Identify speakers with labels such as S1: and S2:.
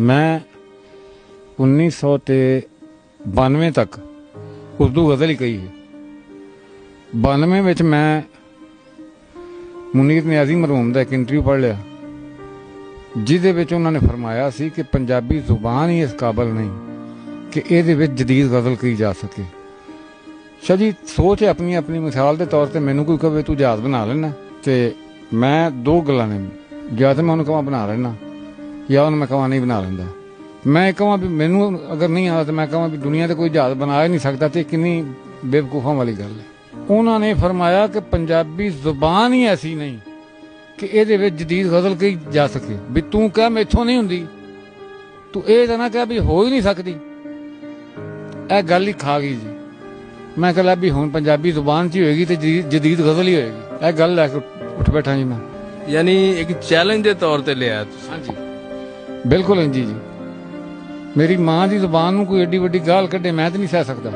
S1: ਮੈਂ 1900 ਤੇ 92 ਤੱਕ ਉਰਦੂ ਗਜ਼ਲ ਹੀ ਕਹੀ ਹੈ। 92 ਵਿੱਚ ਮੈਂ ਮੁਨੀਰ ਨਿਆਜ਼ੀ ਮਰਹੂਮ ਦਾ ਇੱਕ ਇੰਟਰਵਿਊ ਪੜ੍ਹ ਲਿਆ, ਜਿਹਦੇ ਵਿੱਚ ਉਹਨਾਂ ਨੇ ਫਰਮਾਇਆ ਸੀ ਕਿ ਪੰਜਾਬੀ ਜ਼ੁਬਾਨ ਹੀ ਇਸ ਕਾਬਲ ਨਹੀਂ ਕਿ ਇਹਦੇ ਵਿੱਚ ਜਦੀਦ ਗਜ਼ਲ ਕਹੀ ਜਾ ਸਕੇ। ਸ਼ਾਹ ਜੀ, ਸੋਚ ਹੈ ਆਪਣੀ ਆਪਣੀ ਮਿਸਾਲ ਦੇ ਤੌਰ ਤੇ ਮੈਨੂੰ ਕੋਈ ਕਹੇ ਤੂੰ ਜਹਾਜ਼ ਬਣਾ ਲੈਣਾ ਤੇ ਮੈਂ ਦੋ ਗੱਲਾਂ ਨੇ, ਜਾਂ ਤਾਂ ਮੈਂ ਉਹਨੂੰ ਕਹਾਂ ਬਣਾ ਲੈਣਾ ਜਾਂ ਉਹਨੂੰ ਮੈਂ ਕਹਾਂ ਨਹੀਂ ਬਣਾ ਲੈਂਦਾ। ਮੈਂ ਕਹਾਂ ਵੀ ਮੈਨੂੰ ਅਗਰ ਨਹੀਂ ਆਦਾ ਤਾਂ ਮੈਂ ਕਹਾਂ ਵੀ ਦੁਨੀਆ ਤੇ ਕੋਈ ਜਹਾਜ਼ ਬਣਾ ਹੀ ਨਹੀਂ ਸਕਦਾ ਤੇ ਕਿੰਨੀ ਬੇਵਕੂਫਾਂ ਵਾਲੀ ਗੱਲ ਹੈ। ਉਹਨਾਂ ਨੇ ਫਰਮਾਇਆ ਕਿ ਪੰਜਾਬੀ ਜ਼ੁਬਾਨ ਹੀ ਐਸੀ ਨਹੀਂ ਕਿ ਇਹਦੇ ਵਿੱਚ ਜਦੀਦ ਗਜ਼ਲ ਕਹੀ ਜਾ ਸਕੇ। ਵੀ ਤੂੰ ਕਹਿ ਮੈਥੋਂ ਨਹੀਂ ਹੁੰਦੀ। ਤੂੰ ਇਹ ਤਾਂ ਨਾ ਕਹਿ ਵੀ ਹੋ ਹੀ ਨਹੀਂ ਸਕਦੀ। ਇਹ ਗੱਲ ਹੀ ਖਾ ਗਈ ਜੀ। ਮੈਂ ਕਹਿੰਦਾ ਵੀ ਹੁਣ ਪੰਜਾਬੀ ਜ਼ੁਬਾਨ 'ਚ ਹੀ ਹੋਏਗੀ ਤੇ ਜਦੀਦ- ਜਦੀਦ ਗਜ਼ਲ ਹੀ ਹੋਏਗੀ। ਇਹ ਗੱਲ ਲੈ ਕੇ ਉੱਠ ਬੈਠਾ ਜੀ ਮੈਂ।
S2: ਯਾਨੀ ਇੱਕ ਚੈਲੰਜ ਦੇ ਤੌਰ ਤੇ ਲਿਆ ਤੁਸੀਂ।
S1: ਹਾਂਜੀ। ਬਿਲਕੁਲ ਇੰਜੀ ਜੀ। ਮੇਰੀ ਮਾਂ ਦੀ ਜ਼ੁਬਾਨ ਨੂੰ ਕੋਈ ਏਡੀ ਵੱਡੀ ਗਾਲ ਕੱਢੇ ਮੈਂ ਤਾਂ ਨਹੀਂ ਸਹਿ ਸਕਦਾ।